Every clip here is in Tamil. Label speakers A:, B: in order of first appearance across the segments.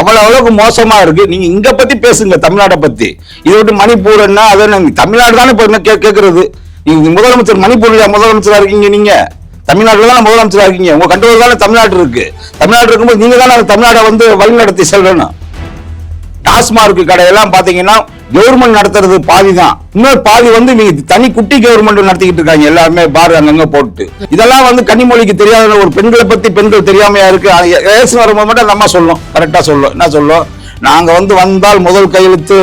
A: அவ்வளவு அளவுக்கு மோசமா இருக்கு. நீங்க இங்க பத்தி பேசுங்க தமிழ்நாட்டை பத்தி. இதை விட்டு மணிப்பூர் என்ன அதை தமிழ்நாடு தானே இப்ப என்ன கேக்குறது? நீங்க முதலமைச்சர் மணிப்பூர்ல முதலமைச்சரா இருக்கீங்க நீங்க? தமிழ்நாட்டில் தானே முதலமைச்சரா இருக்கீங்க. உங்க கண்ட்ரோல் தானே தமிழ்நாடு இருக்கு. தமிழ்நாடு இருக்கும்போது நீங்க தானே தமிழ்நாடை வந்து வழிநடத்தி செல்லணும். டாஸ்மார்க் கடையெல்லாம் பாத்தீங்கன்னா கவர்மெண்ட் நடத்துறது பாதி தான் இன்னொரு பாதி வந்து நீங்க தனி குட்டி கவர்மெண்ட் நடத்திக்கிட்டு இருக்காங்க. எல்லாருமே பார் அங்கங்க போட்டு இதெல்லாம் வந்து கன்னிமொழிக்கு தெரியாத ஒரு பெண்களை பத்தி பெண்கள் தெரியாமையா இருக்கு? அது வரும்போது மட்டும் அந்த அம்மா சொல்லும். கரெக்டா சொல்லும். என்ன சொல்லும்? நாங்க வந்து வந்தால் முதல் கையெழுத்து.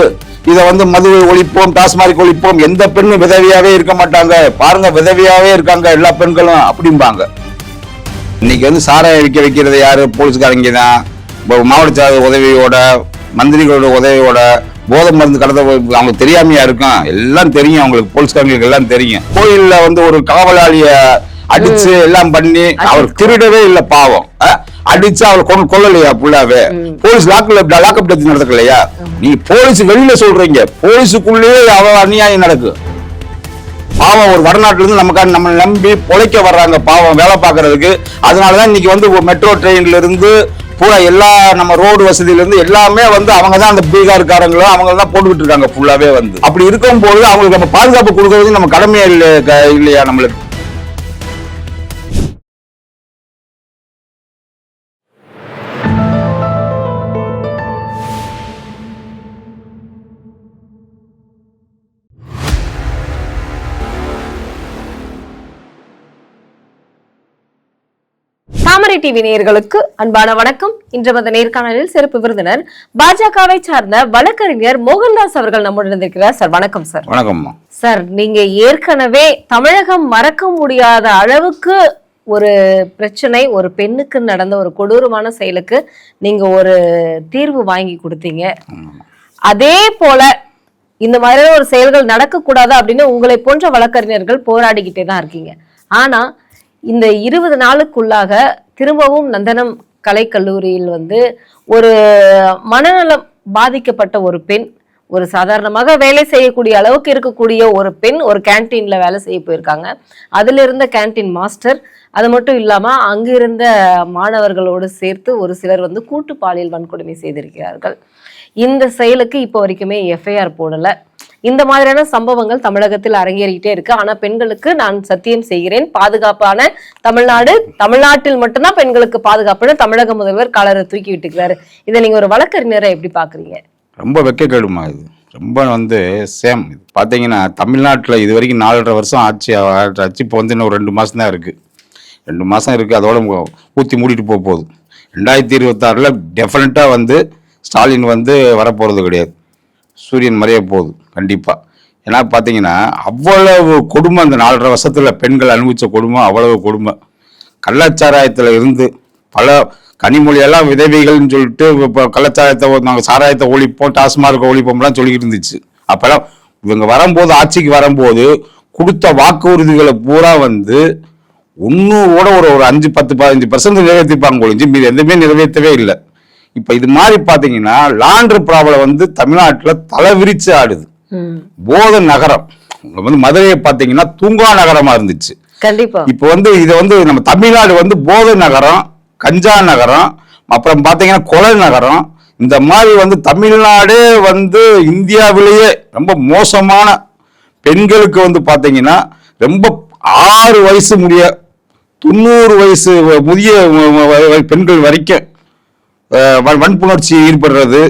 A: இதை வந்து மது ஒழிப்போம் டாஸ்மார்க் ஒழிப்போம். எந்த பெண்ணும் விதவியாவே இருக்க மாட்டாங்க. பாருங்க விதவியாவே இருக்காங்க எல்லா பெண்களும் அப்படிம்பாங்க. இன்னைக்கு வந்து சாராயம் விற்க வைக்கிறது யாரு? போலீஸ்காரங்க தான். இப்போ மாவட்ட உதவியோட மந்திரிகளோட உதவியோட போதை மருந்து கடத்த அவங்களுக்கு தெரியாமையா இருக்கும் எல்லாம் தெரியும். அவங்களுக்கு போலீஸ்காரங்களுக்கு எல்லாம் தெரியும். கோயில்ல வந்து ஒரு காவலாளிய அடிச்சு எல்லாம் பண்ணி அவர் திருடவே இல்ல பாவம். அடிச்சு அவர் கொண்டு கொல்லலையா ஃபுல்லாவே போலீஸ் லாக்ல லாக்அப் டெத் நடக்கலையா? நீங்க போலீஸ் வெளியில சொல்றீங்க. போலீஸுக்குள்ளேயே அவ அநியாயம் நடக்கும் பாவம் ஒரு வடநாட்டுல இருந்து நமக்காக நம்ம நம்பி பொழைக்க வர்றாங்க பாவம் வேலை பார்க்கறதுக்கு. அதனாலதான் இன்னைக்கு வந்து மெட்ரோ ட்ரெயின்ல இருந்து பூரா எல்லா நம்ம ரோடு வசதியில இருந்து எல்லாமே வந்து அவங்க தான் அந்த பீகார்காரங்களும் அவங்க தான் போட்டுக்கிட்டு இருக்காங்க ஃபுல்லாவே வந்து. அப்படி இருக்கும்போது அவங்களுக்கு நம்ம பாதுகாப்பு கொடுக்கறது நம்ம கடமையே இல்லை இல்லையா நம்மளுக்கு?
B: டிவி நேயர்களுக்கு அன்பான வணக்கம். இன்று வந்த நேர்காணலில் சிறப்பு விருந்தினர் பாஜகவை சார்ந்த வழக்கறிஞர் மோகன்தாஸ் அவர்கள் நம்முடன் இருந்திருக்கிறார் சார் வணக்கம் சார்.
A: வணக்கம்மா
B: சார் நீங்க ஏற்கனவே தமிழகம் மறக்க முடியாத அளவுக்கு ஒரு பிரச்சனை ஒரு பெண்ணுக்கு நடந்த ஒரு கொடூரமான செயலுக்கு நீங்க ஒரு தீர்வு வாங்கி கொடுத்தீங்க. அதே போல இந்த மாதிரியான ஒரு செயல்கள் நடக்கக்கூடாது அப்படின்னு உங்களை போன்ற வழக்கறிஞர்கள் போராடிக்கிட்டே தான் இருக்கீங்க. ஆனா இந்த இருபது நாளுக்குள்ளாக திரும்பவும் நந்தனம் கலைக்கல்லூரியில் வந்து ஒரு மனநலம் பாதிக்கப்பட்ட ஒரு பெண் ஒரு சாதாரணமாக வேலை செய்யக்கூடிய அளவுக்கு இருக்கக்கூடிய ஒரு பெண் ஒரு கேன்டீன்ல வேலை செய்ய போயிருக்காங்க. அதுல இருந்த கேன்டீன் மாஸ்டர் அது மட்டும் இல்லாம அங்கிருந்த மாணவர்களோடு சேர்த்து ஒரு சிலர் வந்து கூட்டு பாலியல் வன்கொடுமை செய்திருக்கிறார்கள். இந்த செயலுக்கு இப்போ வரைக்குமே எஃப்ஐஆர் போடலை. இந்த மாதிரியான சம்பவங்கள் தமிழகத்தில் அரங்கேறிக்கிட்டே இருக்கு. ஆனா பெண்களுக்கு நான் சத்தியம் செய்கிறேன். பாதுகாப்பான தமிழ்நாடு தமிழ்நாட்டில் மட்டும்தான் பெண்களுக்கு பாதுகாப்புன்னு தமிழக முதல்வர் கலரை தூக்கி விட்டுக்கிறாரு. இதை நீங்க ஒரு வழக்கறிஞரை எப்படி பாக்குறீங்க?
A: ரொம்ப வெக்கக்கேடுமா இது. ரொம்ப வந்து சேம். இது பார்த்தீங்கன்னா தமிழ்நாட்டில் இது வரைக்கும் நாலரை வருஷம் ஆட்சி ஆட்சி இப்போ வந்து இன்னும் ஒரு ரெண்டு மாதம் தான் இருக்குது ரெண்டு மாதம் இருக்குது அதோட ஊற்றி மூடிட்டு போக போகுது. ரெண்டாயிரத்தி இருபத்தாறில் டெஃபினட்டாக வந்து ஸ்டாலின் வந்து வரப்போகிறது கிடையாது. சூரியன் மறைய போகுது. கண்டிப்பாக ஏன்னா பார்த்தீங்கன்னா அவ்வளவு கொடுமை அந்த நாலரை வருஷத்தில் பெண்கள் அனுபவித்த கொடுமை அவ்வளவு கொடுமை. கள்ளச்சாராயத்தில் இருந்து பல கனிமொழியெல்லாம் விதவைகள்னு சொல்லிட்டு இப்போ கள்ளச்சாராயத்தை நாங்கள் சாராயத்தை ஒழிப்போம் டாஸ்மார்க் ஒழிப்போம்லாம் சொல்லிக்கிட்டு இருந்துச்சு. அப்போல்லாம் இவங்க வரும்போது ஆட்சிக்கு வரும்போது கொடுத்த வாக்குறுதிகளை பூரா வந்து ஒன்றும் கூட ஒரு ஒரு அஞ்சு பத்து பதினஞ்சு பர்சன்ட் நிறைவேற்றிப்பாங்க ஒழிஞ்சு மீது எதுவுமே நிறைவேற்றவே இல்லை. இப்போ இது மாதிரி பார்த்தீங்கன்னா லாண்ட்ரு ப்ராப்ளம் வந்து தமிழ்நாட்டில் தலை விரிச்சு ஆடுது. போத நகரம் வந்து மதுரையை பார்த்தீங்கன்னா தூங்கா நகரமா இருந்துச்சு.
B: கண்டிப்பா.
A: இப்போ வந்து இது வந்து நம்ம தமிழ்நாடு வந்து போதை நகரம் கஞ்சா நகரம் அப்புறம் பார்த்தீங்கன்னா கொலை நகரம் இந்த மாதிரி வந்து தமிழ்நாடே வந்து இந்தியாவிலேயே ரொம்ப மோசமான பெண்களுக்கு வந்து பார்த்தீங்கன்னா ரொம்ப ஆறு வயசு முடிய தொண்ணூறு வயசு முதிய பெண்கள் வரைக்கும் வன்புணர்ச்சி ஈடுபடுறது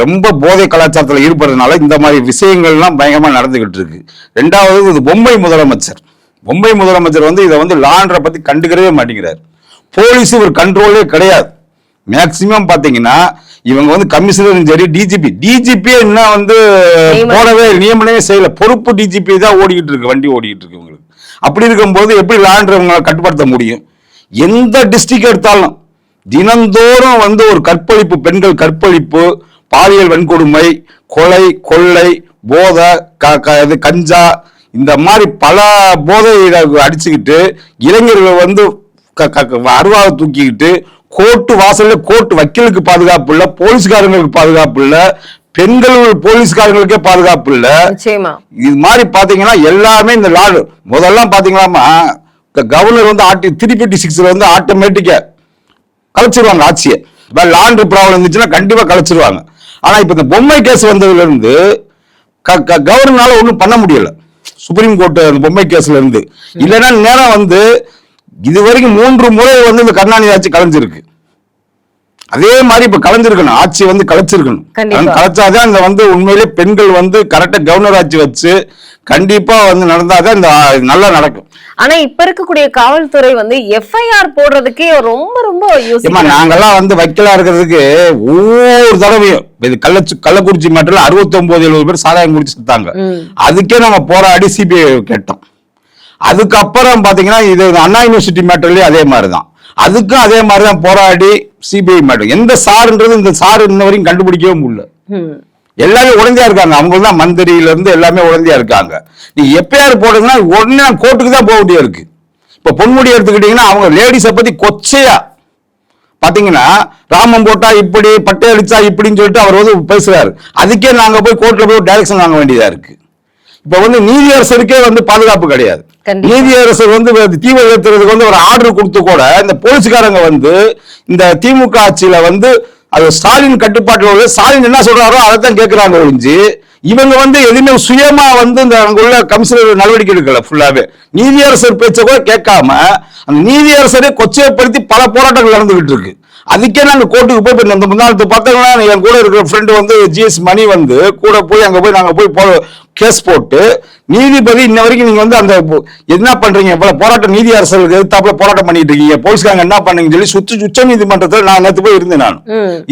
A: ரொம்ப போதை கலாச்சாரத்தில் ஈடுபடுறதுனால இந்த மாதிரி விஷயங்கள்லாம் பயங்கரமாக நடந்துகிட்டு இருக்கு. ரெண்டாவது இது பொம்பை முதலமைச்சர். பொம்பை முதலமைச்சர் வந்து இதை வந்து லாண்டரை பற்றி கண்டுக்கிறவே மாட்டேங்கிறார். போலீஸ் ஒரு கண்ட்ரோலே கிடையாது. மேக்சிமம் பார்த்தீங்கன்னா இவங்க வந்து கமிஷனரும் சரி டிஜிபி டிஜிபியே இன்னும் வந்து. போடவே நியமனமே செய்யல. பொறுப்பு டிஜிபி தான் ஓடிக்கிட்டு இருக்கு வண்டி ஓடிக்கிட்டு இருக்கு இவங்களுக்கு. அப்படி இருக்கும்போது எப்படி லாண்டரை இவங்களால கட்டுப்படுத்த முடியும்? எந்த டிஸ்ட்ரிக்ட் எடுத்தாலும் தினந்தோறும் வந்து ஒரு கற்பழிப்பு பெண்கள் கற்பழிப்பு பாலியல் வன்கொடுமை கொலை கொள்ளை போதை இது கஞ்சா இந்த மாதிரி பல போதை அடிச்சுக்கிட்டு இளைஞர்கள் வந்து க- க- க- அருவாவை தூக்கிக்கிட்டு கோர்ட்டு வாசல்ல கோர்ட் வக்கீலுக்கு பாதுகாப்பு இல்ல போலீஸ்காரங்களுக்கு பாதுகாப்பு இல்ல பெண்கள் போலீஸ்காரங்களுக்கே பாதுகாப்பு இல்ல. இது மாதிரி பாத்தீங்கன்னா எல்லாமே இந்த லாடு முதல்லாம் பாத்தீங்களாமா கவர்னர் வந்து ஆட்டி த்ரீ சிக்ஸ்ல வந்து ஆட்டோமேட்டிக்கா கலைச்சிருவாங்க ஆட்சியை. லாண்ட்ரி ப்ராப்ளம் இருந்துச்சுன்னா கண்டிப்பா கலைச்சிருவாங்க. ஆனா இப்ப இந்த பொம்மை கேஸ் வந்ததுல இருந்து கவர்னரால ஒண்ணும் பண்ண முடியல. சுப்ரீம் கோர்ட் அந்த பொம்மை கேஸ்ல இருந்து இல்லைன்னா நேரம் வந்து இது வரைக்கும் மூன்று முறை வந்து இந்த கருணாநிதி ஆட்சி கலைஞ்சிருக்கு. அதே மாதிரி இப்ப கலைஞ்சிருக்கணும். ஆட்சி வந்து கலைச்சிருக்கணும். கலைச்சாதான் இந்த வந்து உண்மையிலே பெண்கள் வந்து கரெக்டா கவர்னர் ஆட்சி வச்சு கண்டிப்பா வந்து நடந்தாதான் இந்த நல்லா நடக்கும்.
B: ஆனா இப்ப இருக்கக்கூடிய காவல்துறை வந்து எஃப்ஐஆர் போடுறதுக்கே ரொம்ப ரொம்ப
A: நாங்கெல்லாம் வந்து வைக்கலா இருக்கிறதுக்கு ஒவ்வொரு தடவையும் இது கள்ளச்சு கள்ளக்குறிச்சி மட்டும் அறுபத்தி ஒன்பது எழுபது பேர் சாராயம் குடிச்சு செத்தாங்க. அதுக்கே நாங்க போராடி சிபிஐ கேட்டோம். அதுக்கப்புறம் பாத்தீங்கன்னா இது அண்ணா யூனிவர்சிட்டி மேட்டர்லயும் அதே மாதிரிதான். அதுக்கும் அதே மாதிரிதான் போராடி சிபிஐ மேட்டர். எந்த சாருன்றது இந்த சாரு இன்ன வரைக்கும் கண்டுபிடிக்கவே முடியல. எல்லாமே உடந்தையா இருக்காங்க. அவங்க தான் மந்திரியில இருந்து எல்லாமே உடந்தையா இருக்காங்க. நீ எப்பயாரு போடுங்கன்னா உடனே கோர்ட்டுக்கு தான் போக வேண்டியா இருக்கு. இப்ப பொன்முடி எடுத்துக்கிட்டீங்கன்னா அவங்க லேடிஸை பத்தி கொச்சையா. பாத்தீங்கன்னா ராமம் போட்டா இப்படி பட்டை அடிச்சா இப்படின்னு சொல்லிட்டு அவர் வந்து பேசுறாரு. அதுக்கே நாங்க போய் கோர்ட்ல போய் டைரக்ஷன் வாங்க வேண்டியதா இருக்கு. இப்ப வந்து நீதியரசருக்கே வந்து பாதுகாப்பு கிடையாது. நீதியரசர் வந்து தீவிர ஏத்துறதுக்கு வந்து ஒரு ஆர்டர் கொடுத்து கூட இந்த போலீஸ்காரங்க வந்து இந்த திமுக ஆட்சியில வந்து அது ஸ்டாலின் கட்டுப்பாட்டில் உள்ள ஸ்டாலின் என்ன சொல்றாரோ அதை தான் கேட்கிறாங்க ஒழிஞ்சு. இவங்க வந்து எதுவுமே சுயமா வந்து இந்த அங்குள்ள கமிஷனர் நடவடிக்கை எடுக்கல ஃபுல்லாவே நீதியரசர் பேச்ச கூட கேட்காம அந்த நீதியரசரை கொச்சைப்படுத்தி பல போராட்டங்கள் நடந்துகிட்டு இருக்கு. அதுக்கே நாங்க கோர்ட்டுக்கு போய் இப்ப இந்த முன்னாள் பார்த்தோம்னா என் கூட இருக்கிற ஃப்ரெண்டு வந்து ஜிஎஸ் மணி வந்து கூட போய் அங்க போய் நாங்க போய் போ கேஸ் போட்டு நீதிபதி இன்ன வரைக்கும் நீங்க வந்து அந்த என்ன பண்றீங்க? போல போராட்டம் நீதி அரசர்களுக்கு எதிர்த்தாப்புல போராட்டம் பண்ணிட்டு இருக்கீங்க. போலீஸ்காரங்க என்ன பண்ணீங்கன்னு சொல்லி சுத்தி உச்ச நீதிமன்றத்தில் நான் நேற்று போய் இருந்தேன் நான்.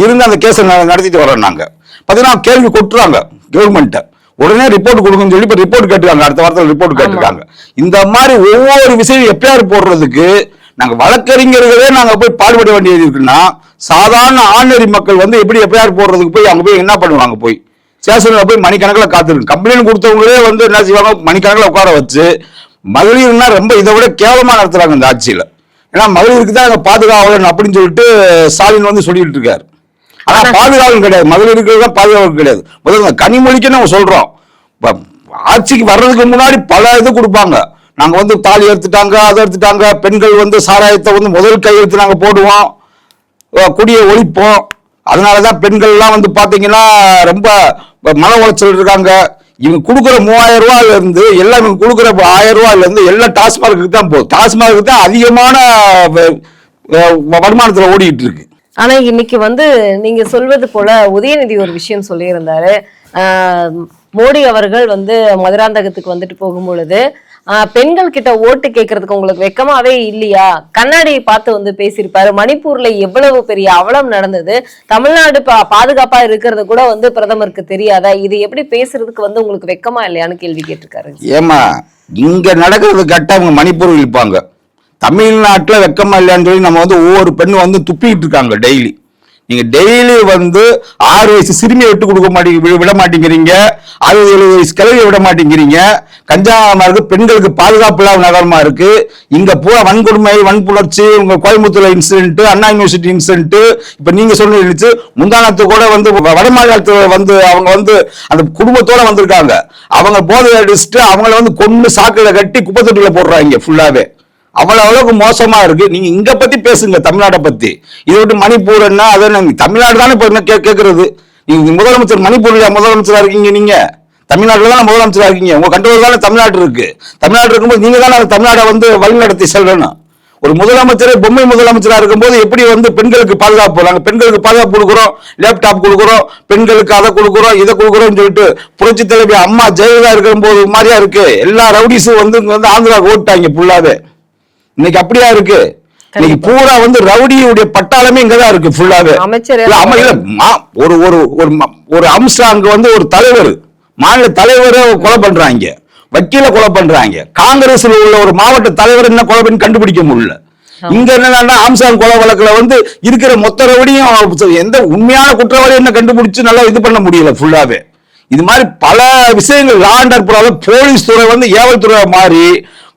A: இருந்து அந்த கேஸை நடத்திட்டு வரோம் நாங்க. பாத்தீங்கன்னா கேள்வி கொட்டுறாங்க கவர்மெண்ட்டை உடனே ரிப்போர்ட் கொடுங்கன்னு சொல்லி இப்ப ரிப்போர்ட் கேட்டுருக்காங்க. அடுத்த வாரத்தில் ரிப்போர்ட் கேட்டிருக்காங்க. இந்த மாதிரி ஒவ்வொரு விஷயம் எப்பயாரு போடுறதுக்கு நாங்க வழக்கறிஞர்களே நாங்க போய் பாடுபட வேண்டியது இருக்குன்னா சாதாரண ஆர்டினரி மக்கள் வந்து எப்படி எப்பயாரு போடுறதுக்கு போய் அங்க போய் என்ன பண்ணுவாங்க போய்? ஸ்டேஷன்ல போய் மணிக்கணக்கில் காத்திருக்கு கம்ப்ளைண்ட் கொடுத்தவங்களே வந்து என்ன செய்வாங்க? மணிக்கணக்கில் உட்கார வச்சு மகளிர்னா ரொம்ப இதை விட கேவலமா நடத்துறாங்க இந்த ஆட்சியில. ஏன்னா மகளிருக்கு தான் அங்க பாதுகாவலன் அப்படின்னு சொல்லிட்டு ஸ்டாலின் வந்து சொல்லிட்டு இருக்காரு. ஆனா பாதுகாவலன் கிடையாது. மகளிருக்கு தான் பாதுகாவலன் கிடையாது. முதல்ல கனிமொழிக்கு நம்ம சொல்றோம். ஆட்சிக்கு வர்றதுக்கு முன்னாடி பல இது கொடுப்பாங்க. நாங்க வந்து தாலி எடுத்துட்டாங்க அதை எடுத்துட்டாங்க. பெண்கள் வந்து சாராயத்தை வந்து முதல் கையெழுத்து நாங்க போடுவோம். குடியை ஒழிப்போம். அதனாலதான் பெண்கள் எல்லாம் வந்து பாத்தீங்கன்னா ரொம்ப மன உளைச்சல் இருக்காங்க. இவங்க கொடுக்குற மூவாயிரம் ரூபாயில இருந்து எல்லாம் இவங்க கொடுக்குற ஆயிரம் ரூபாயில இருந்து எல்லாம் டாஸ்மார்க்கு தான் போகுது. டாஸ்மார்க்கு தான் அதிகமான வ- வ- வருமானத்துல ஓடிட்டு இருக்கு.
B: ஆனா இன்னைக்கு வந்து நீங்க சொல்வது போல உதயநிதி ஒரு விஷயம் சொல்லியிருந்தாரு. மோடி அவர்கள் வந்து மதுராந்தகத்துக்கு வந்துட்டு போகும் பொழுது பெண்கள் கிட்ட ஓட்டு கேட்கறதுக்கு உங்களுக்கு வெக்கமாவே இல்லையா? கண்ணாடியை பார்த்து வந்து பேசியிருப்பாரு. மணிப்பூர்ல எவ்வளவு பெரிய அவலம் நடந்தது? தமிழ்நாடு பா- பாதுகாப்பா இருக்கிறது கூட வந்து பிரதமருக்கு தெரியாதா? இது எப்படி பேசுறதுக்கு வந்து உங்களுக்கு வெக்கமா இல்லையான்னு கேள்வி கேட்டிருக்காரு.
A: ஏமா இங்க நடக்கிறது கட்ட அவங்க மணிப்பூர் இருப்பாங்க. தமிழ்நாட்டுல வெக்கமா இல்லையான்னு சொல்லி நம்ம வந்து ஒவ்வொரு பெண்ணும் வந்து துப்பிக்கிட்டு இருக்காங்க டெய்லி. நீங்க டெய்லி வந்து ஆறு வயசு சிறுமியை விட்டு கொடுக்க மாட்டேங்க விட மாட்டேங்கிறீங்க. அறுபது எழுபது வயசு கிழவியை விட மாட்டேங்கிறீங்க. கஞ்சாமா இருக்கு பெண்களுக்கு பாதுகாப்பு இல்லாத நகரமா இருக்கு. இங்க பூரா வன்கொடுமை வன்புணர்ச்சி உங்க கோயம்புத்தூர்ல இன்சிடென்ட் அண்ணா யூனிவர்சிட்டி இன்சிடென்ட் இப்ப நீங்க சொன்னீங்க முந்தானத்து கூட வந்து வட மாநிலத்துல வந்து அவங்க வந்து அந்த குடும்பத்தோட வந்திருக்காங்க. அவங்க போதை அடிச்சுட்டு அவங்கள வந்து கொண்டு சாக்குல கட்டி குப்பை தொட்டியில போடுறாங்க ஃபுல்லாவே அவ்வளவு அளவுக்கு மோசமா இருக்கு. நீங்க இங்க பத்தி பேசுங்க தமிழ்நாட்டை பத்தி. இதை விட்டு மணிப்பூர் என்ன அதை தமிழ்நாடு தானே இப்ப என்ன கே- நீங்க முதலமைச்சர் மணிப்பூர்ல முதலமைச்சரா இருக்கீங்க நீங்க. தமிழ்நாட்டுல தானே முதலமைச்சரா இருக்கீங்க. உங்க கண்ட்ரோல் தானே தமிழ்நாடு இருக்கு. தமிழ்நாடு இருக்கும்போது நீங்க தானே அந்த தமிழ்நாடை வந்து வழிநடத்தி செல்லணும். ஒரு முதலமைச்சர் பொம்மை முதலமைச்சரா இருக்கும்போது எப்படி வந்து பெண்களுக்கு பாதுகாப்பு நாங்க பெண்களுக்கு பாதுகாப்பு கொடுக்குறோம் லேப்டாப் கொடுக்குறோம் பெண்களுக்கு அதை கொடுக்குறோம் இதை கொடுக்குறோம்னு சொல்லிட்டு புரட்சி தலைவி அம்மா ஜெயலலிதா இருக்கும்போது மாதிரியா இருக்கு. எல்லா ரவுடிஸும் வந்து இங்க வந்து ஆந்திரா ஓட்டாங்க ஃபுல்லாவே இன்னைக்கு அப்படியா இருக்கு? இன்னைக்கு பூரா வந்து ரவுடியுடைய பட்டாளமே இங்கதான் இருக்கு ஃபுல்லாவே
B: அமைச்சர்
A: ஒரு ஒரு ஒரு அம்சம் அங்க வந்து ஒரு தலைவர். மாநில தலைவரை கொலை பண்றாங்க. வக்கீல கொலை பண்றாங்க. காங்கிரஸ்ல உள்ள ஒரு மாவட்ட தலைவர் என்ன கொலை பண்ணி கண்டுபிடிக்க முடியல. இங்க என்னன்னா ஆம்சாங் கொலை வழக்குல வந்து இருக்கிற மொத்த ரவுடியும் எந்த உண்மையான குற்றவாளி என்ன கண்டுபிடிச்சு நல்லா இது பண்ண முடியல ஃபுல்லாவே இது மாதிரி பல விஷயங்கள் லாண்டர் போலீஸ் துறை வந்து ஏவல் துறை மாறி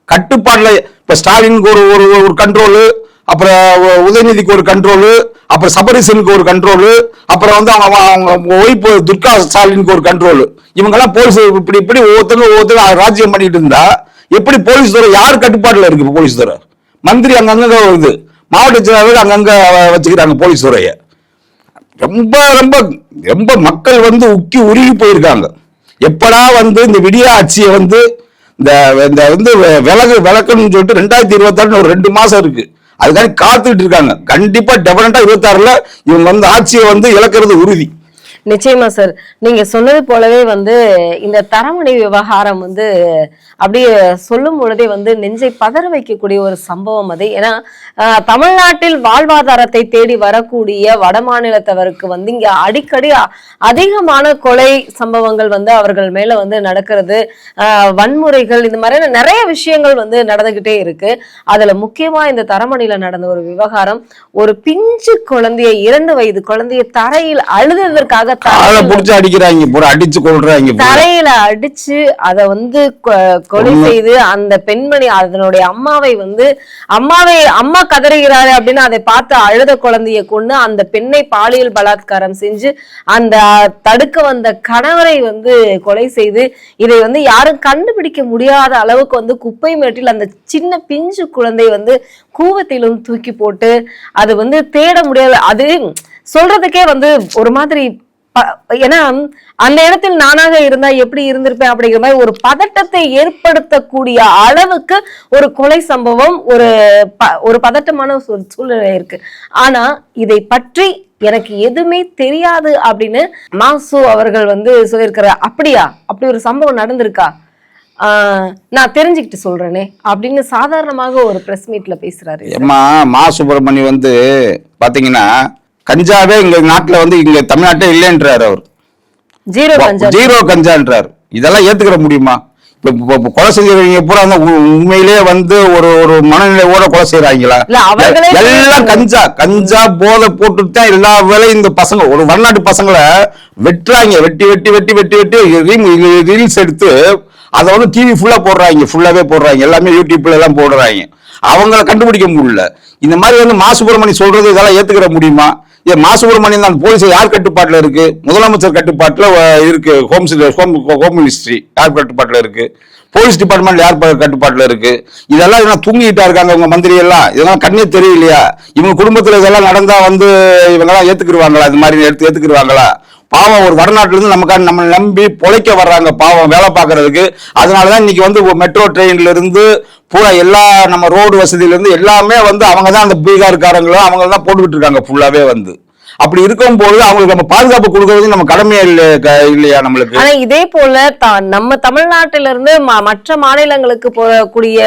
A: கட்டுப்பாடுல இப்ப ஸ்டாலினுக்கு ஒரு ஒரு கண்ட்ரோலு அப்புறம் உ- உதயநிதிக்கு ஒரு கண்ட்ரோலு அப்புறம் சபரிசனுக்கு ஒரு கண்ட்ரோலு அப்புறம் வந்து அவங்க அவங்க ஒய்ஃப் துர்கா ஸ்டாலினுக்கு ஒரு கண்ட்ரோலு இவங்கெல்லாம் போலீஸ் இப்படி இப்படி ஒவ்வொருத்தரும் ஒவ்வொருத்தரும் ராஜ்யம் பண்ணிட்டு இருந்தா எப்படி போலீஸ் துறை யார் கட்டுப்பாட்டில் இருக்கு போலீஸ் துறை? மந்திரி அங்கங்க வருது மாவட்ட செயலாளர் அங்கங்க வச்சுக்கிறாங்க போலீஸ் துறையை. ரொம்ப ரொம்ப ரொம்ப மக்கள் வந்து உக்கி உருகி போயிருக்காங்க. எப்படா வந்து இந்த விடிய ஆட்சியை வந்து இந்த இந்த வந்து விலகு விளக்கணும்னு சொல்லிட்டு ரெண்டாயிரத்தி இருபத்தாறு ஒரு ரெண்டு மாசம் இருக்கு. அதுக்காக காத்துக்கிட்டு இருக்காங்க. கண்டிப்பா டெபினட்டா இருபத்தாறுல இவங்க வந்து ஆட்சியை வந்து இழக்கிறது உறுதி.
B: நிச்சயமா சார். நீங்க சொன்னது போலவே வந்து இந்த தரமணி விவகாரம் வந்து அப்படியே சொல்லும் பொழுதே வந்து நெஞ்சை பதற வைக்கக்கூடிய ஒரு சம்பவம் அது. ஏன்னா தமிழ்நாட்டில் வாழ்வாதாரத்தை தேடி வரக்கூடிய வட மாநிலத்தவருக்கு வந்து இங்க அடிக்கடி அ- அதிகமான கொலை சம்பவங்கள் வந்து அவர்கள் மேல வந்து நடக்கிறது. வன்முறைகள் இந்த மாதிரியான நிறைய விஷயங்கள் வந்து நடந்துகிட்டே இருக்கு. அதுல முக்கியமா இந்த தரமணியில நடந்த ஒரு விவகாரம் ஒரு பிஞ்சு குழந்தைய இரண்டு வயது குழந்தைய தரையில் அழுததற்காக
A: காலை புடிச்சு அடிக்கிறாங்க பூரா அடிச்சு கொள்றாங்க பூரா.
B: தரையில அடிச்சு அத வந்து கொலை செய்து அந்த பெண்மணி அதனுடைய அம்மாவை வந்து அம்மாவை அம்மா கதறுகிறாரு அப்படின்னு அதை பார்த்து அழுத குழந்தைய கொண்டு அந்த பெண்ணை பாலியல் பலாத்காரம் செஞ்சு அந்த தடுக்க வந்த கணவரை வந்து கொலை செய்து இதை வந்து யாரும் கண்டுபிடிக்க முடியாத அளவுக்கு வந்து குப்பை மேட்டில் அந்த சின்ன பிஞ்சு குழந்தை வந்து கூவத்திலும் தூக்கி போட்டு அது வந்து தேட முடியாது அது சொல்றதுக்கே வந்து ஒரு மாதிரி ஏன்னா அந்த இடத்தில் நானாக இருந்தா எப்படி இருந்திருப்பேன் அப்படிங்கிற மாதிரி ஒரு பதட்டத்தை ஏற்படுத்தக்கூடிய அளவுக்கு ஒரு கொலை சம்பவம் ஒரு ப- ஒரு பதட்டமான ஒரு சூழ்நிலை இருக்கு. ஆனா இதை பற்றி எனக்கு எதுவுமே தெரியாது அப்படின்னு மாசு அவர்கள் வந்து சொல்லியிருக்கிற அப்படியா? அப்படி ஒரு சம்பவம் நடந்திருக்கா? ஆஹ் நான் தெரிஞ்சுக்கிட்டு சொல்றேனே அப்படின்னு சாதாரணமாக ஒரு பிரஸ் மீட்ல பேசுறாரு
A: மா சுப்பிரமணி வந்து பாத்தீங்கன்னா கஞ்சாவே இங்க நாட்டுல வந்து இங்க தமிழ்நாட்டே இல்லைன்றாரு அவர்
B: ஜீரோ கஞ்சா
A: ஜீரோ கஞ்சான்றாரு இதெல்லாம் ஏத்துக்கிற முடியுமா இப்ப கொலை செய்யறவங்க பூரா உண்மையிலேயே வந்து ஒரு ஒரு மனநிலையோட கொலை செய்யறாங்களா எல்லாம் கஞ்சா கஞ்சா போதை போட்டுட்டு தான் எல்லா வேலையும் இந்த பசங்க ஒரு வடநாட்டு பசங்களை வெட்டுறாங்க வெட்டி வெட்டி வெட்டி வெட்டி வெட்டி ரீல்ஸ் எடுத்து அதை வந்து டிவி ஃபுல்லா போடுறாங்க ஃபுல்லாவே போடுறாங்க எல்லாமே யூடியூப்ல எல்லாம் போடுறாங்க அவங்கள கண்டுபிடிக்க முடியல இந்த மாதிரி வந்து மா சுப்பிரமணி சொல்றது இதெல்லாம் ஏத்துக்கிற முடியுமா ஏன் மா சுப்பிரமணியன் தான். போலீஸ் யார் கட்டுப்பாட்டுல இருக்கு? முதலமைச்சர் கட்டுப்பாட்டுல இருக்கு. ஹோம் ஹோம் ஹோம் மினிஸ்ட்ரி யார் கட்டுப்பாட்டில் இருக்கு? போலீஸ் டிபார்ட்மெண்ட் யார் கட்டுப்பாட்டில் இருக்கு? இதெல்லாம் இவங்க தூங்கிட்டா இருக்காங்க உங்க மந்திரி எல்லாம் இதெல்லாம் கண்ணே தெரியலையா? இவங்க குடும்பத்தில் இதெல்லாம் நடந்தா வந்து இவங்கெல்லாம் ஏத்துக்கிடுவாங்களா இது மாதிரி எடுத்து ஏத்துக்கிடுவாங்களா பாவம் ஒரு வடநாட்டிலிருந்து இருந்து நம்ம நம்பி பொழைக்க வர்றாங்க பாவம் வேலை பார்க்கறதுக்கு. அதனாலதான் இன்னைக்கு வந்து மெட்ரோ ட்ரெயின்ல இருந்து பூரா எல்லா நம்ம ரோடு வசதியிலேருந்து எல்லாமே வந்து அவங்க தான் அந்த பீகார்காரங்களும் அவங்க தான் போட்டுக்கிட்டு இருக்காங்க ஃபுல்லாகவே வந்து. அப்படி இருக்கும்போது அவங்களுக்கு நம்ம பாதுகாப்பு கொடுக்கறது நம்ம கடமையா இல்லையா நம்மளுக்கு?
B: ஆனா இதே போல நம்ம தமிழ்நாட்டில இருந்து மற்ற மாநிலங்களுக்கு போகக்கூடிய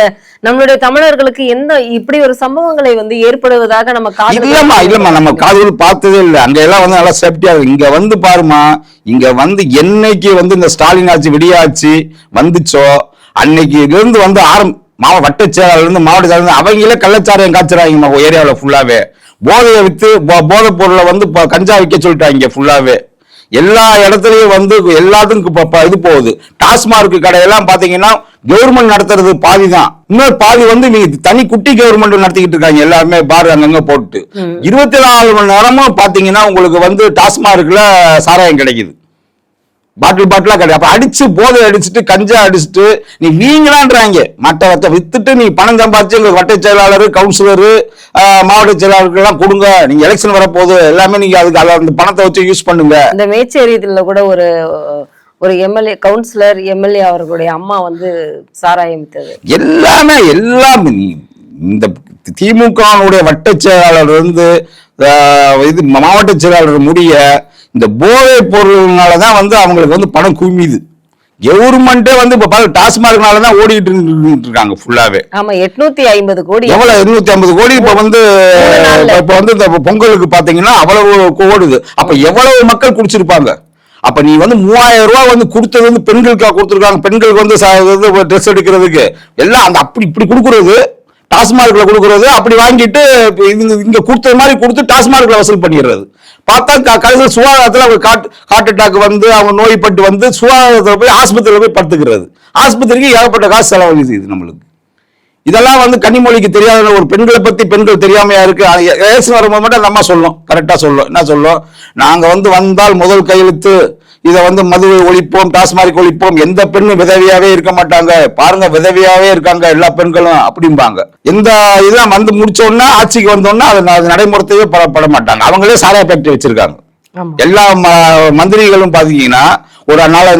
B: நம்மளுடைய தமிழர்களுக்கு எந்த இப்படி ஒரு சம்பவங்களை வந்து ஏற்படுவதாக நம்ம
A: இல்லம்மா இல்லம்மா நம்ம காதுகள் பார்த்ததே இல்லை. அங்க எல்லாம் வந்து நல்லா சேஃப்டியா இருக்கு. இங்க வந்து பாருமா இங்க வந்து என்னைக்கு வந்து இந்த ஸ்டாலின் ஆட்சி விடியாட்சி வந்துச்சோ அன்னைக்கு இருந்து வந்து ஆரம் மாவட்ட வட்ட செயலாளர் இருந்து மாவட்ட செயலாளர் அவங்களே கள்ளச்சாராயம் காய்ச்சறாங்கம்மா ஏரியாவில் ஃபுல்லாவே போதையை போ- போதைப் பொருளை வந்து கஞ்சா விற்க சொல்லிட்டாங்க ஃபுல்லாவே எல்லா இடத்துலயும் வந்து எல்லாத்துக்கும் இது போகுது. டாஸ்மார்க் கடையெல்லாம் பாத்தீங்கன்னா கவர்மெண்ட் நடத்துறது பாதி தான் இன்னொரு பாதி வந்து நீங்க தனி குட்டி கவர்மெண்ட் நடத்திக்கிட்டு இருக்காங்க எல்லாருமே பாரு அங்கங்க போட்டு இருபத்தி நாலு மணி நேரமும் பாத்தீங்கன்னா உங்களுக்கு வந்து டாஸ்மார்க்ல சாராயம் கிடைக்குது. பாட்டில் பாட்டிலா கிடையாது. அப்ப அடிச்சு போதை அடிச்சுட்டு கஞ்சா அடிச்சுட்டு நீ வீங்களான்றாங்க. மற்ற வத்த வித்துட்டு நீ பணம் சம்பாதிச்சு எங்க வட்ட செயலாளர் கவுன்சிலர் மாவட்ட செயலாளருக்கு எல்லாம் கொடுங்க. நீங்க எலெக்ஷன் வரப்போகுது எல்லாமே நீங்க அதுக்கு அதை அந்த பணத்தை வச்சு யூஸ் பண்ணுங்க.
B: இந்த மேச்சேரி இதுல கூட ஒரு ஒரு எம்எல்ஏ கவுன்சிலர் எம்எல்ஏ அவர்களுடைய அம்மா வந்து சாராயம் வித்தது
A: எல்லாமே எல்லாம் இந்த திமுகவுடைய வட்ட செயலாளர் ஆஹ், இது மாவட்ட செயலாளர் முடிய இந்த போதைப் பொருள்னால தான் வந்து அவங்களுக்கு வந்து பணம் குமியுது கவர்மெண்ட்டே வந்து இப்ப பாரு டாஸ்மார்க்னால தான் ஓடிட்டு இருக்காங்க ஃபுல்லாவே
B: ஆமா எட்நூத்தி ஐம்பது கோடி.
A: எவ்வளவு இருநூத்தி ஐம்பது கோடி இப்ப வந்து. இப்ப வந்து இந்த பொங்கலுக்கு பாத்தீங்கன்னா அவ்வளவு ஓடுது. அப்ப எவ்வளவு மக்கள் குடிச்சிருப்பாங்க? அப்ப நீ வந்து மூவாயிரம் ரூபாய் வந்து கொடுத்தது வந்து பெண்களுக்கா கொடுத்துருக்காங்க? பெண்களுக்கு வந்து ட்ரெஸ் எடுக்கிறதுக்கு. எல்லாம் அந்த அப்படி இப்படி கொடுக்கறது டாஸ்மார்க்ல கொடுக்கறது அப்படி வாங்கிட்டு இப்ப இங்க கொடுத்தது மாதிரி கொடுத்து டாஸ்மார்க்ல வசூல் பண்ணிடுறது. பார்த்தா க- கடைசியில் சுகாதாரத்தில் அவங்க காட் ஹார்ட் அட்டாக் வந்து அவங்க நோய்பட்டு வந்து சுகாதாரத்தில் போய் ஆஸ்பத்திரியில் போய் படுத்துக்கிறது. ஆஸ்பத்திரிக்கு ஏகப்பட்ட காசு செலவழிது இது நம்மளுக்கு. இதெல்லாம் வந்து கன்னிமொழிக்கு தெரியாத ஒரு பெண்களை பத்தி பெண்கள் தெரியாமையா இருக்கு. ஏசு வரும்போது மட்டும் அந்த அம்மா சொல்லும். கரெக்டா சொல்லும். என்ன சொல்லும்? நாங்க வந்து வந்தால் முதல் கையெழுத்து இதை வந்து மதுவை ஒழிப்போம் டாஸ்மார்க் ஒழிப்போம் எந்த பெண்ணும் விதவியாவே இருக்க மாட்டாங்க. பாருங்க விதவியாவே இருக்காங்க எல்லா பெண்களும் அப்படிம்பாங்க. எந்த இதெல்லாம் வந்து முடிச்ச உடனே ஆட்சிக்கு வந்தோடனே அதை நடைமுறைத்தையே பட மாட்டாங்க. அவங்களே சாராய ஃபேக்டரி வச்சிருக்காங்க. எல்லா மந்திரிகளும் பாத்தீங்கன்னா ஒரு நாலு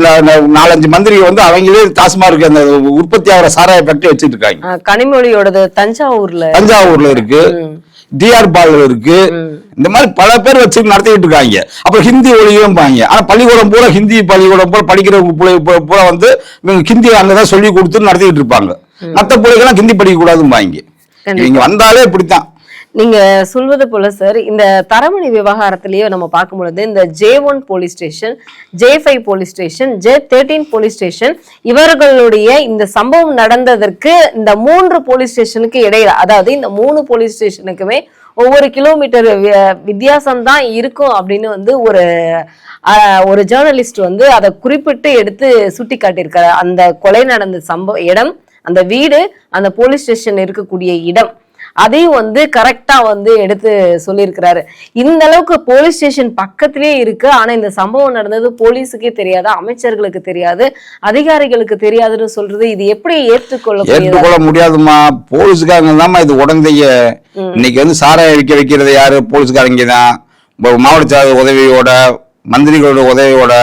A: நாலஞ்சு மந்திரிகள் வந்து அவங்களே டாஸ்மார்க் அந்த உற்பத்தி ஆகிற சாராய ஃபேக்டரி வச்சிட்டு இருக்காங்க.
B: ஆ, கனிமொழியோடது தஞ்சாவூர்ல.
A: தஞ்சாவூர்ல இருக்கு. டிஆர் பால்ல இருக்கு. இந்த மாதிரி பல பேர் வச்சு நடத்திட்டு இருக்காங்க. அப்புறம் ஹிந்தி ஒழியும் பாங்க ஆனா பள்ளிக்கூடம் பூரா ஹிந்தி பள்ளிக்கூடம் பூரா படிக்கிற பிள்ளை பூரா- வந்து ஹிந்தி அங்கதான் சொல்லி கொடுத்து நடத்திட்டு இருப்பாங்க. மத்த பிள்ளைகள்லாம் ஹிந்தி படிக்க கூடாதும்பாங்க.
B: கண்டிப்பா.
A: இங்க வந்தாலே இப்படித்தான்.
B: நீங்க சொல்வது போல சார் இந்த தரமணி விவகாரத்திலேயே நம்ம பார்க்கும் பொழுது இந்த J one police station J five police station J thirteen police station இவர்களுடைய இந்த சம்பவம் நடந்ததற்கு இந்த மூன்று போலீஸ் ஸ்டேஷனுக்கு இடையில அதாவது இந்த மூணு போலீஸ் ஸ்டேஷனுக்குமே ஒவ்வொரு கிலோமீட்டர் வித்தியாசம் தான் இருக்கும் அப்படின்னு வந்து ஒரு ஒரு ஜேர்னலிஸ்ட் வந்து அதை குறிப்பிட்டு எடுத்து சுட்டி காட்டியிருக்காரு அந்த கொலை நடந்த சம்பவ இடம் அந்த வீடு அந்த போலீஸ் ஸ்டேஷன் இருக்கக்கூடிய இடம். அதையும் வந்து கரெக்டா வந்து எடுத்து சொல்லியிருக்கிறாரு. இந்த அளவுக்கு போலீஸ் ஸ்டேஷன் பக்கத்திலே இருக்கு. ஆனா இந்த சம்பவம் நடந்தது போலீஸுக்கே தெரியாது அமைச்சர்களுக்கு தெரியாது அதிகாரிகளுக்கு தெரியாதுன்னு சொல்றது இது எப்படி ஏற்றுக்கொள்ளக்கூடியதா?
A: ஏற்றுக்கொள்ள முடியாதுமா போலீஸ்காரங்க தான்மா இது உடந்தைய. இன்னைக்கு வந்து சாராயம் விற்க வைக்கிறது யாரு? போலீஸ்காரங்க தான். மாவட்ட உதவியோட மந்திரிகளோட உதவியோட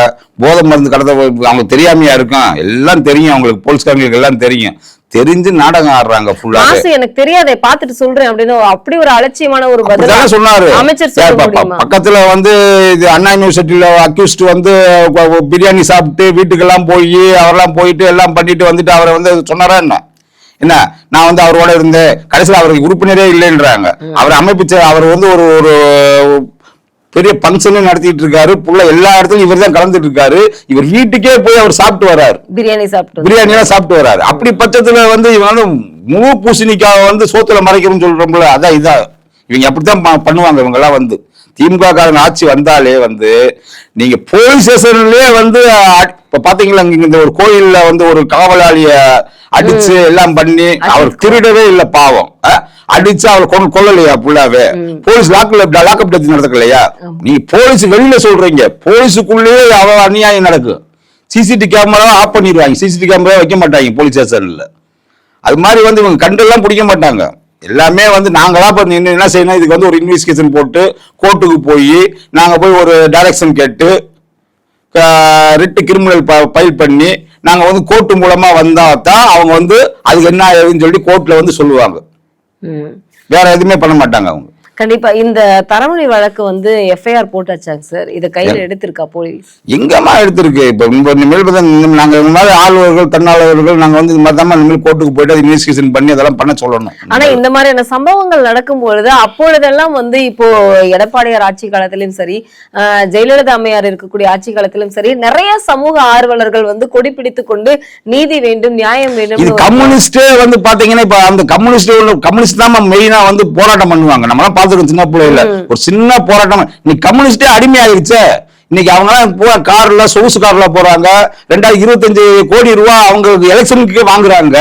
A: போதை மருந்து கடத்த அவங்களுக்கு தெரியாமையா இருக்கும். எல்லாம் தெரியும். அவங்களுக்கு போலீஸ்காரங்களுக்கு எல்லாம் தெரியும். தெரிஞ்சு நாடகம் ஆடுறாங்க ஃபுல்லாவே
B: மாசு எனக்கு தெரியாதே பார்த்துட்டு சொல்றேன் அப்படின்னு. அப்படி ஒரு அலட்சியமான ஒரு பதில்
A: சொன்னாரு.
B: அமைச்சர்
A: பக்கத்துல வந்து இது அண்ணா யூனிவர்சிட்டியில அக்யூஸ்ட் வந்து பிரியாணி சாப்பிட்டு வீட்டுக்கெல்லாம் போய் அவரெல்லாம் போயிட்டு எல்லாம் பண்ணிட்டு வந்துட்டு அவரை வந்து சொன்னாரா என்ன? என்ன? நான் வந்து அவரோட இருந்தேன். கடைசியில் அவருக்கு உறுப்பினரே இல்லைன்றாங்க. அவர் அமைப்பு அவர் வந்து ஒரு ஒரு பெரிய ஃபங்க்ஷனே நடத்திட்டு இருக்காரு புள்ள எல்லா இடத்துலயும் இவர் தான் கலந்துட்டு இருக்காரு இவர் வீட்டுக்கே போய் அவர் சாப்பிட்டு வர்றாரு
B: பிரியாணி சாப்பிட்டு
A: பிரியாணி எல்லாம் சாப்பிட்டு வராரு. அப்படி பட்சத்துல வந்து இவன் வந்து முழு பூசணிக்காவை வந்து சோத்துல மறைக்கிறோம்னு சொல்றோம்ல அதான் இதா இவங்க அப்படித்தான் பண்ணுவாங்க இவங்க எல்லாம் வந்து. திமுக காரங்க ஆட்சி வந்தாலே வந்து நீங்க போலீஸ் ஸ்டேஷன்லயே வந்து இப்ப பாத்தீங்களா இங்க இந்த ஒரு கோயில்ல வந்து ஒரு காவலாளிய அடிச்சு எல்லாம் பண்ணி அவர் திருடவே இல்ல பாவம்? அடிச்சு அவளை கொண்டு கொல்லலையா ஃபுல்லாவே போலீஸ் லாக்ல லாக்அப் டெத் நடக்கலையா? நீங்க போலீஸ் வெளியில சொல்றீங்க. போலீஸுக்குள்ளேயே அவ அநியாயம் நடக்கும் சிசிடி கேமரா ஆஃப் பண்ணிடுவாங்க. சிசிடி கேமரா வைக்க மாட்டாங்க போலீஸ் ஸ்டேஷன்ல அது மாதிரி வந்து இவங்க கண்டெல்லாம் பிடிக்க மாட்டாங்க. எல்லாமே வந்து நாங்களா இப்போ நின்று என்ன செய்யணும்? இதுக்கு வந்து ஒரு இன்வெஸ்டிகேஷன் போட்டு கோர்ட்டுக்கு போய் நாங்கள் போய் ஒரு டைரக்ஷன் கேட்டு ரிட்டு கிரிமினல் ஃபைல் பண்ணி நாங்கள் வந்து கோர்ட்டு மூலமா வந்தா தான் அவங்க வந்து அதுக்கு என்ன ஏதுன்னு சொல்லி கோர்ட்ல வந்து சொல்லுவாங்க. வேற எதுவுமே பண்ண மாட்டாங்க அவங்க.
B: கண்டிப்பா. இந்த தரமணி வழக்கு வந்து எஃப்ஐஆர் போட்டாச்சாங்க சார். இத கையில எடுத்திருக்கா போலீஸ்?
A: எங்கம்மா எடுத்திருக்கு? இப்போ இந்த இனிமேல் பார்த்தா இந்த- நாங்க இந்த மாதிரி ஆளுநர்கள் தன்னாளர்கள் நாங்க வந்து இந்த மாதிரி தான் இனிமேல் கோர்ட்டுக்கு போயிட்டு இன்வெஸ்டிகேஷன் பண்ணி அதெல்லாம் பண்ண சொல்லணும்.
B: ஆனா இந்த மாதிரியான சம்பவங்கள் நடக்கும் பொழுது அப்பொழுதெல்லாம் வந்து இப்போ எடப்பாடியார் ஆட்சி காலத்திலும் சரி ஜெயலலிதா அம்மையார் இருக்கக்கூடிய ஆட்சி காலத்திலும் சரி நிறைய சமூக ஆர்வலர்கள் வந்து கொடி பிடித்து கொண்டு நீதி வேண்டும் நியாயம் வேண்டும்
A: கம்யூனிஸ்டே வந்து பாத்தீங்கன்னா இப்ப அந்த கம்யூனிஸ்ட் கம்யூனிஸ்ட் தான் மெயினா வந்து போராட்டம் பண்ணுவாங்க. நம்ம எல்லாம் பாத்துருக்கோம் சின்ன பிள்ளைல ஒரு சின்ன போராட்டம். இன்னைக்கு கம்யூனிஸ்டே அடிமையாயிருச்சே. இன்னைக்கு அவங்க பூரா கார்ல சொகுசு கார்ல போறாங்க. ரெண்டாயிரத்தி இருபத்தஞ்சு கோடி ரூபாய் அவங்க எலெக்ஷனுக்கு வாங்குறாங்க.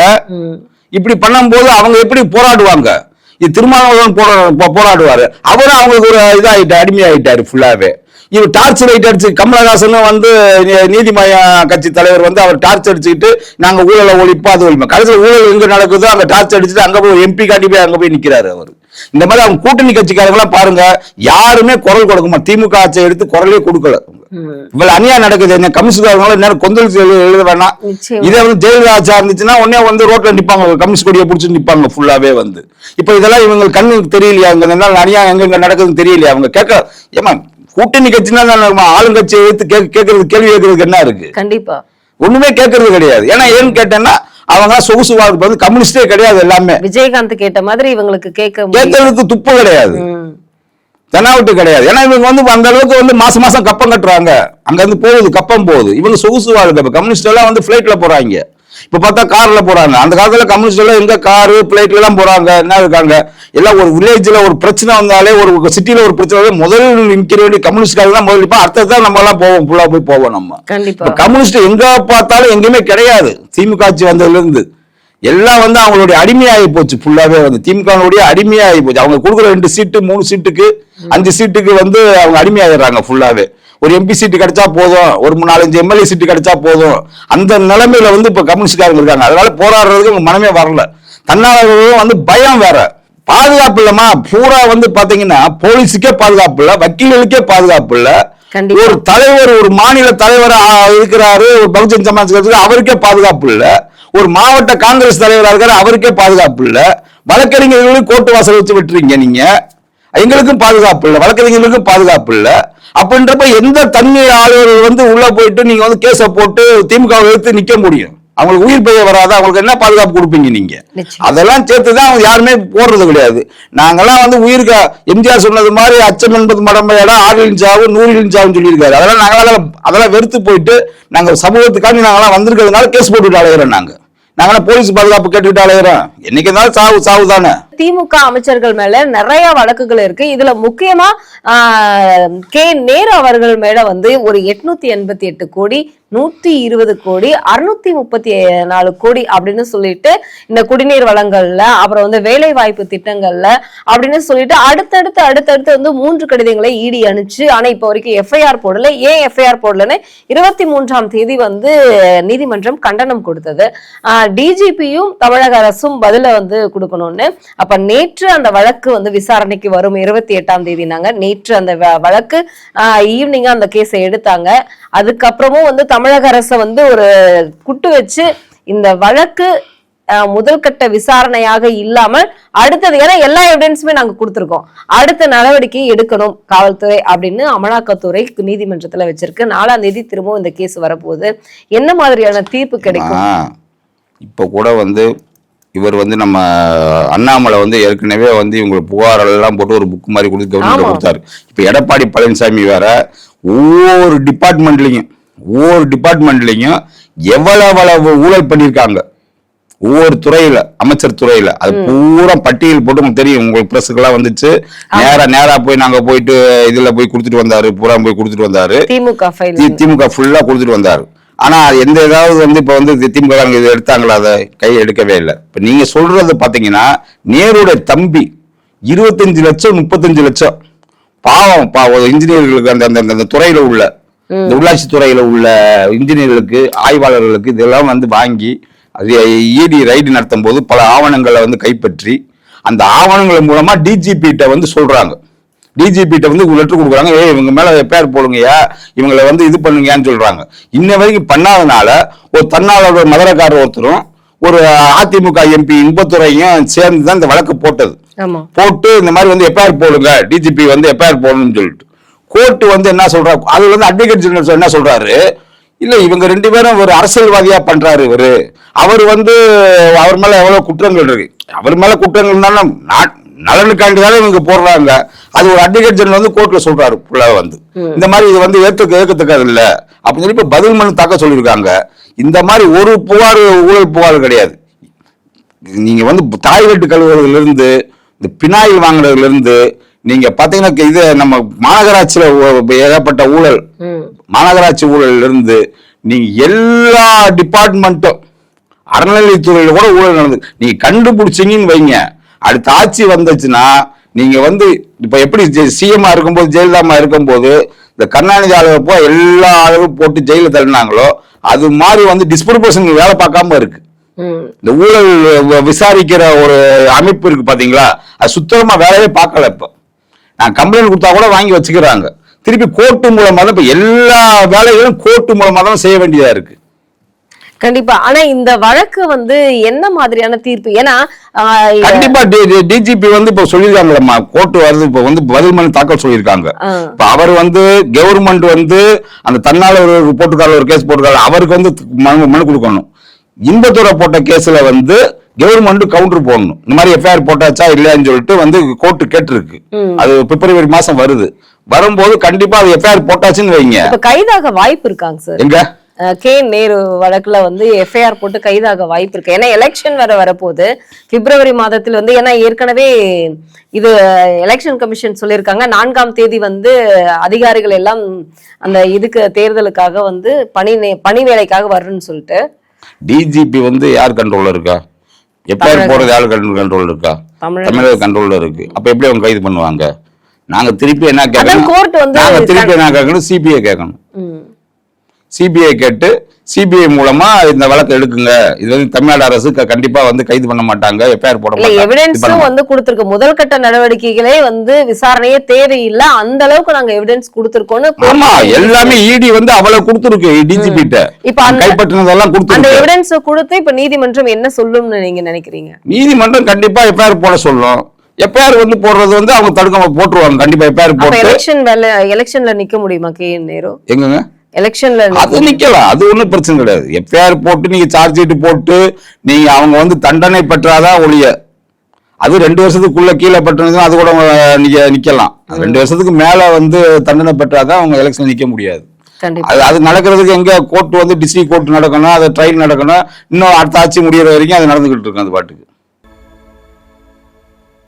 A: இப்படி பண்ணும்போது அவங்க எப்படி போராடுவாங்க? இது திருமாவளவன் போராடுவாரு. அவரும் அவங்களுக்கு ஒரு இதாயிட்டு அடிமையாயிட்டாரு ஃபுல்லாவே இவர் டார்ச் லைட் அடிச்சு கமலஹாசன் வந்து நீதிமய கட்சி தலைவர் வந்து அவர் டார்ச் அடிச்சுக்கிட்டு நாங்க ஊழலை ஒழிப்போம் அது ஒழிப்போம். கடைசியில் ஊழல் எங்க நடக்குதோ அங்க டார்ச் அடிச்சுட்டு அங்க போய் எம்பி காட்டி போய் அங்க போய் நிக்கிறாரு அவர். இந்த மாதிரி அவங்க கூட்டணி கட்சிக்காரங்க எல்லாம் பாருங்க யாருமே குரல் கொடுக்க மாட்டாங்க திமுக ஆட்சியை எடுத்து குரலே கொடுக்கல. இவ்வளவு அநியாயம் நடக்குது. என்ன கமிஷன்காரங்களும் நேரம் கொந்தளிச்சு எழுத வேணாம். இதே வந்து ஜெயலலிதா ஆட்சியா இருந்துச்சுன்னா உடனே வந்து ரோட்ல நிப்பாங்க. கம்யூனிஸ்ட் கொடியை பிடிச்சி நிப்பாங்க ஃபுல்லாவே வந்து. இப்ப இதெல்லாம் இவங்க கண்ணுக்கு தெரியலையா? நாள் அநியாயம் எங்க எங்க நடக்குதுன்னு தெரியலையா? அவங்க கேட்க ஏமா கூட்டணி கட்சினா தான் எடுத்து கேட்க கேட்கறது கேள்வி கேட்கறதுக்கு என்ன இருக்கு?
B: கண்டிப்பா.
A: ஒண்ணுமே கேட்கறது கிடையாது. ஏன்னா ஏன்னு கேட்டேன்னா அவங்க சொகுசு வாழ்க்கை. வந்து கம்யூனிஸ்டே கிடையாது எல்லாமே.
B: விஜயகாந்த் கேட்ட மாதிரி இவங்களுக்கு கேட்க
A: கேட்கறதுக்கு துப்பு கிடையாது. தெனாவட்டு கிடையாது. ஏன்னா இவங்க வந்து அந்த அளவுக்கு வந்து மாசம் மாசம் கப்பம் கட்டுறாங்க. அங்க இருந்து போகுது கப்பம் போகுது. இவங்க சொகுசு வாழ்க்கை. கம்யூனிஸ்ட் எல்லாம் வந்து பிளைட்ல போறாங்க. இப்ப பார்த்தா கார்ல போறாங்க. அந்த காலத்துல கம்யூனிஸ்ட் எல்லாம் எங்க காரு பிளைட்ல எல்லாம் போறாங்க. என்ன இருக்காங்க? எல்லாம் ஒரு வில்லேஜ்ல ஒரு பிரச்சனை வந்தாலே ஒரு சிட்டில ஒரு பிரச்சனை முதல் நிற்கிற வேண்டிய கம்யூனிஸ்ட்காரங்க தான் முதல் நிற்பா அடுத்தது தான் நம்ம எல்லாம் போவோம். ஃபுல்லா போய் போவோம் நம்ம. இப்ப கம்யூனிஸ்ட் எங்க பார்த்தாலும் எங்கேயுமே கிடையாது. திமுக ஆட்சி வந்ததுல இருந்து எல்லாம் வந்து அவங்களுடைய அடிமையாகி போச்சு. ஃபுல்லாவே வந்து திமுகவுடைய அடிமையாகி போச்சு. அவங்க கொடுக்குற ரெண்டு சீட்டு மூணு சீட்டுக்கு அஞ்சு சீட்டுக்கு வந்து அவங்க அடிமையாயிடுறாங்க ஃபுல்லாவே ஒரு எம்பி சீட்டு கிடைச்சா போதும். ஒரு நாலஞ்சு எம்எல்ஏ சீட்டு கிடைச்சா போதும். அந்த நிலைமையில வந்து இப்ப கம்யூனிஸ்ட்காரங்க இருக்காங்க. அதனால போராடுறதுக்கு அவங்க மனமே வரல. தன்னாளர்களும் வந்து பயம் வேற. பாதுகாப்பு இல்லம்மா. பூரா வந்து பாத்தீங்கன்னா போலீஸுக்கே பாதுகாப்பு இல்ல வக்கீல்களுக்கே பாதுகாப்பு இல்ல. ஒரு தலைவர் ஒரு மாநில தலைவரா இருக்கிறாரு ஒரு பகுஜன் சமாஜ் அவருக்கே பாதுகாப்பு இல்ல. ஒரு மாவட்ட காங்கிரஸ் தலைவரா இருக்காரு அவருக்கே பாதுகாப்பு இல்ல. வழக்கறிஞர்களுக்கு கோர்ட்டு வாசல் வச்சு விட்டுறீங்க நீங்க. எங்களுக்கும் பாதுகாப்பு இல்ல. வழக்கறிஞர்களுக்கும் பாதுகாப்பு இல்ல. அப்படின்றப்ப எந்த தண்ணி ஆளுநர் வந்து உள்ள போயிட்டு நீங்க வந்து கேஸ போட்டு திமுக எடுத்து நிக்க முடியும்? அவங்களுக்கு உயிர் பெய்ய வராது? அவங்களுக்கு என்ன பாதுகாப்பு கொடுப்பீங்க நீங்க. அதெல்லாம் சேர்த்து தான் அவங்க யாருமே போடுறது கிடையாது. நாங்கெல்லாம் வந்து உயிருக்கு எம்ஜிஆர் சொன்னது மாதிரி அச்சம் என்பது மடமையடா ஆறிலின் சாவு நூறிலின் சாவுன்னு சொல்லியிருக்காரு. அதெல்லாம் நாங்களாம் அதெல்லாம் வெறுத்து போயிட்டு நாங்க சமூகத்துக்காண்டி நாங்களாம் வந்திருக்கிறதுனால கேஸ் போட்டுட்டு அலையிறோம் நாங்க. நாங்களாம் போலீஸ் பாதுகாப்பு கேட்டுக்கிட்டு அலையிறோம். என்னைக்கு இருந்தாலும் சாவு சாவு தானே.
B: திமுக அமைச்சர்கள் மேல நிறைய வழக்குகள் இருக்கு. இதுல முக்கியமா கே நேரு அவர்கள் மேல வந்து ஒரு எட்நூத்தி எண்பத்தி எட்டு கோடி நூத்தி இருபது கோடி அறுநூத்தி முப்பத்தி நாலு கோடி அப்படின்னு சொல்லிட்டு இந்த குடிநீர் வளங்கள்ல அப்புறம் வந்து வேலை வாய்ப்பு திட்டங்கள்ல அப்படின்னு சொல்லிட்டு அடுத்தடுத்து அடுத்தடுத்து வந்து மூன்று கடிதங்களை இடி அனுப்பிச்சு ஆனா இப்ப வரைக்கும் எஃப்ஐஆர் போடல. ஏன் எஃப்ஐஆர் போடலன்னு இருபத்தி மூன்றாம் தேதி வந்து நீதிமன்றம் கண்டனம் கொடுத்தது. டிஜிபியும் தமிழக அரசும் பதில வந்து கொடுக்கணும்னு. அப்ப நேற்று அந்த வழக்கு வந்து விசாரணைக்கு வரும். இருபத்தி எட்டாம் தேதி நாங்க நேற்று அந்த வழக்கு ஈவினிங்கா அந்த கேஸை எடுத்தாங்க. அதுக்கப்புறமும் வந்து தமிழக அரசை வந்து ஒரு குட்டு வச்சு இந்த வழக்கு முதல் கட்ட விசாரணையாக இல்லாமல் அடுத்தது ஏன்னா எல்லா எவிடன்ஸுமே நாங்க கொடுத்துருக்கோம். அடுத்த நடவடிக்கை எடுக்கணும் காவல்துறை அப்படின்னு அமலாக்கத்துறை நீதிமன்றத்துல வச்சிருக்கு. நாலாம் தேதி திரும்பவும் இந்த கேஸ் வரப்போகுது. என்ன மாதிரியான தீர்ப்பு கிடைக்கும்?
A: இப்ப இப்போ கூட வந்து இவர் வந்து நம்ம அண்ணாமலை வந்து ஏற்கனவே வந்து இவங்களுக்கு புகார் எல்லாம் போட்டு ஒரு புக் மாதிரி கொடுத்து கவர்மெண்ட். கொடுத்தாரு. இப்போ எடப்பாடி பழனிசாமி வேற ஒவ்வொரு டிபார்ட்மெண்ட்லையும் ஒவ்வொரு டிபார்ட்மெண்ட்லையும் எவ்வளவு ஊழல் பண்ணியிருக்காங்க. ஒவ்வொரு துறையில அமைச்சர் துறையில. அது பூரா பட்டியல் போட்டு உங்களுக்கு தெரியும். உங்களுக்கு பிரஸுக்கெல்லாம் வந்துச்சு. நேரா நேரா போய் நாங்க போயிட்டு இதுல போய் கொடுத்துட்டு வந்தாரு பூரா போய் கொடுத்துட்டு வந்தாரு.
B: திமுக
A: திமுக ஃபுல்லா கொடுத்துட்டு வந்தாரு. ஆனா எந்த ஏதாவது வந்து இப்ப வந்து திமுக இது எடுத்தாங்களா அதை கை எடுக்கவே இல்லை. இப்ப நீங்க சொல்றது பாத்தீங்கன்னா நேருடைய தம்பி இருபத்தஞ்சு லட்சம் முப்பத்தஞ்சு லட்சம். பாவம் பாவம் இன்ஜினியர்களுக்கு அந்த அந்த- அந்த துறையில உள்ள இந்த உள்ளாட்சி துறையில உள்ள இன்ஜினியர்களுக்கு ஆய்வாளர்களுக்கு இதெல்லாம் வந்து வாங்கி அது இடி ரைடு நடத்தும் போது பல ஆவணங்களை வந்து கைப்பற்றி அந்த ஆவணங்கள் மூலமா டிஜிபி கிட்ட வந்து சொல்றாங்க. டிஜிபி கிட்ட வந்து லெட்டர் கொடுக்குறாங்க. ஏய் இவங்க மேல பேர் போடுங்கய்யா. இவங்களை வந்து இது பண்ணுங்கன்னு சொல்றாங்க. இன்ன வரைக்கும் பண்ணாதனால ஒரு தன்னாளர் மதுரக்காரர் ஒருத்தரும் ஒரு அதிமுக எம்பி இன்பத்துறையும் சேர்ந்து தான் இந்த வழக்கு போட்டது. போட்டு இந்த மாதிரி வந்து எஃப்ஐஆர் போடுங்க. டிஜிபி வந்து எஃப்ஐஆர் போடணும்னு சொல்லிட்டு. கோர்ட் வந்து என்ன சொல்றா அதுல வந்து அட்வொகேட் ஜெனரல் என்ன சொல்றாரு? இல்ல இவங்க ரெண்டு பேரும் ஒரு அரசியல்வாதியா பண்றாரு இவரு. அவர் வந்து அவர் மேல எவ்வளவு குற்றங்கள் இருக்கு. அவர் மேல குற்றங்கள் இருந்தாலும் நலனுக்காண்டி தானே இவங்க போடுறாங்க. அது ஒரு அட்வொகேட் ஜெனரல் வந்து கோர்ட்ல சொல்றாரு full-ஆ வந்து. இந்த மாதிரி இது வந்து ஏத்துக்க ஏற்கத்தக்கது இல்ல. அப்படின்னு சொல்லி இப்ப பதில் மனு தாக்க சொல்லியிருக்காங்க. இந்த மாதிரி ஒரு புகார் ஊழல் புகார் கிடையாது. நீங்க வந்து தாய் வீட்டு கழுவுறதுல இருந்து இந்த பினாயில் வாங்குறதுல இருந்து நீங்க பாத்தீங்கன்னா இது நம்ம மாநகராட்சியில ஏகப்பட்ட ஊழல். மாநகராட்சி ஊழல்ல இருந்து நீங்க எல்லா டிபார்ட்மெண்ட்டும் அறநிலையத்துறையில கூட ஊழல் நடந்து நீங்க கண்டுபிடிச்சீங்கன்னு வைங்க. அடுத்த ஆட்சி வந்துச்சுன்னா நீங்க வந்து இப்ப எப்படி சிஎம்ஆ இருக்கும்போது ஜெயலலிதாமா இருக்கும்போது இந்த கருணாநிதி அளவு எல்லா அளவும் போட்டு ஜெயில தள்ளினாங்களோ அது மாதிரி வந்து டிஸ்பிரபோஷன் வேலை பார்க்காம இருக்கு. இந்த ஊழல் விசாரிக்கிற ஒரு அமைப்பு இருக்கு பாத்தீங்களா? அது சுத்தமா வேலையே பார்க்கல இப்ப. நான் கம்ப்ளைண்ட் கொடுத்தா கூட வாங்கி வச்சுக்கிறாங்க. திருப்பி கோர்ட்டு மூலமா தான் இப்ப எல்லா வேலைகளும் கோர்ட்டு மூலமா தான் செய்ய வேண்டியதா இருக்கு.
B: கண்டிப்பா. ஆனா இந்த வழக்கு வந்து என்ன மாதிரியான தீர்ப்பு? ஏன்னா
A: கண்டிப்பா டிஜிபி வந்து இப்ப சொல்லியிருக்காங்கல்லம்மா. கோர்ட் வருது இப்ப வந்து பதில் மனு தாக்கல் சொல்லியிருக்காங்க. இப்ப அவர் வந்து கவர்மெண்ட் வந்து அந்த தன்னாளர் போட்டுக்கால ஒரு கேஸ் போட்டுக்கால அவருக்கு வந்து மனு மனு கொடுக்கணும். இன்பத்துறை போட்ட கேஸ்ல வந்து கவர்மெண்ட் கவுண்டர் போடணும். இந்த மாதிரி எஃப்ஐஆர் போட்டாச்சா இல்லையான்னு சொல்லிட்டு வந்து கோர்ட்டு கேட்டிருக்கு. அது பிப்ரவரி மாசம் வருது. வரும்போது கண்டிப்பா அது எஃப்ஐஆர் போட்டாச்சுன்னு வைங்க.
B: கைதாக வாய்ப்பு இருக்காங்க சார்.
A: எங்க?
B: கே நேரு வழக்குல வந்து எஃப்ஐஆர் போட்டு கைதாக வாய்ப்பு இருக்கு. ஏன்னா எலெக்ஷன் வர வரப்போகுது. பிப்ரவரி மாதத்தில் வந்து ஏன்னா ஏற்கனவே இது எலெக்ஷன் கமிஷன் சொல்லியிருக்காங்க. நான்காம் தேதி வந்து அதிகாரிகள் எல்லாம் அந்த இதுக்கு தேர்தலுக்காக வந்து பணி பணி வேலைக்காக வரணும்னு சொல்லிட்டு.
A: டிஜிபி வந்து யார் கண்ட்ரோல்ல இருக்கா? எஃப்ஐஆர் போறது யார் கண்ட்ரோல் இருக்கா?
B: தமிழக
A: கண்ட்ரோல்ல இருக்கு. அப்ப எப்படி அவங்க கைது பண்ணுவாங்க? நாங்க திருப்பி என்ன கேட்கணும்? நாங்க திருப்பி என்ன கேட்கணும்? சிபிஐ கேட்கணும். சிபிஐ கேட்டு சிபிஐ மூலமா இந்த வழக்கை எடுக்குங்க. இது வந்து தமிழ்நாடு அரசு கண்டிப்பா வந்து கைது பண்ண மாட்டாங்க எஃப்ஐஆர் போட
B: எவிடன்ஸும் வந்து கொடுத்திருக்கு. முதல் கட்ட நடவடிக்கைகளே வந்து விசாரணையே தேவையில்லை. அந்த அளவுக்கு நாங்க எவிடன்ஸ் கொடுத்திருக்கோம்னு
A: ஆமா எல்லாமே இடி வந்து அவ்வளவு கொடுத்துருக்கு டிஜிபி கிட்ட.
B: இப்ப அந்த-
A: கைப்பற்றினதெல்லாம்
B: அந்த
A: கொடுத்துருக்கு.
B: எவிடன்ஸ் கொடுத்து இப்ப நீதிமன்றம் என்ன சொல்லும்னு நீங்க நினைக்கிறீங்க?
A: நீதிமன்றம் கண்டிப்பா எஃப்ஐஆர் போட சொல்லும். எஃப்ஐஆர் வந்து போடுறது வந்து அவங்க தடுக்க போட்டுருவாங்க. கண்டிப்பா எஃப்ஐஆர் போட்டு.
B: எலெக்ஷன் எலெக்ஷன்ல நிக்க முடியுமா கே நேரு?
A: எங்கங்க?
B: எலெக்ஷன்ல
A: அது நிக்கலாம் அது ஒண்ணும் பிரச்சனை கிடையாது. எஃப்ஐஆர் போட்டு நீங்க சார்ஜ் ஷீட் போட்டு நீங்க அவங்க வந்து தண்டனை பெற்றாதான் ஒழிய. அது ரெண்டு வருஷத்துக்குள்ள கீழே பெற்றதுன்னா அது கூட நீங்க நிக்கலாம். ரெண்டு வருஷத்துக்கு மேல வந்து தண்டனை பெற்றாதான் அவங்க எலெக்ஷன் நிக்க முடியாது. அது அது நடக்கிறதுக்கு எங்க கோர்ட் வந்து டிஸ்ட்ரிக்ட் கோர்ட் நடக்கணும் அது ட்ரையல் நடக்கணும். இன்னும் அடுத்த ஆட்சி முடியிற வரைக்கும் அது நடந்துகிட்டு இருக்கும் அது பாட்டுக்கு.